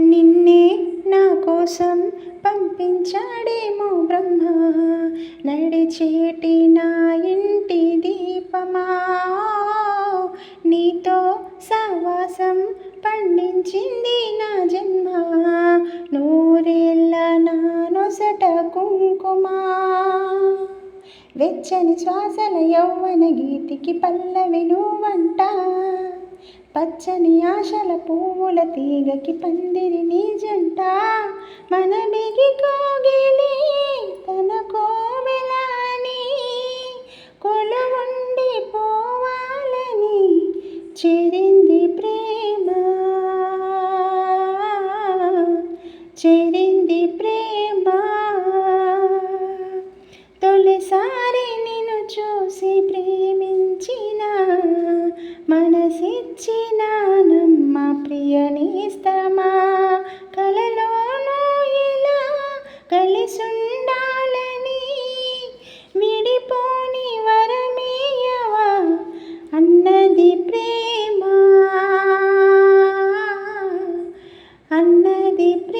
నిన్నే నా కోసం పంపించాడేమో బ్రహ్మ. నడిచేటి నా ఇంటి దీపమా. నీతో సవాసం పండించింది నా జన్మ. నూరేళ్ళ నా నొసట కుంకుమా. వెచ్చని శ్వాసల యౌవన గీతికి పల్లవి నువ్వంట. పచ్చని ఆశల పువ్వుల తీగకి పందిరి నీ జంట. మన బిగి కోగిలి తన కోవెలని కొలువుండి పోవాలని చెరి మనసిచ్చినానమ్మ ప్రియనిస్తమా? కలలోనూ ఇలా కలిసుండాలని విడిపోని వరమేయవా? అన్నది ప్రేమ? అన్నది ప్రే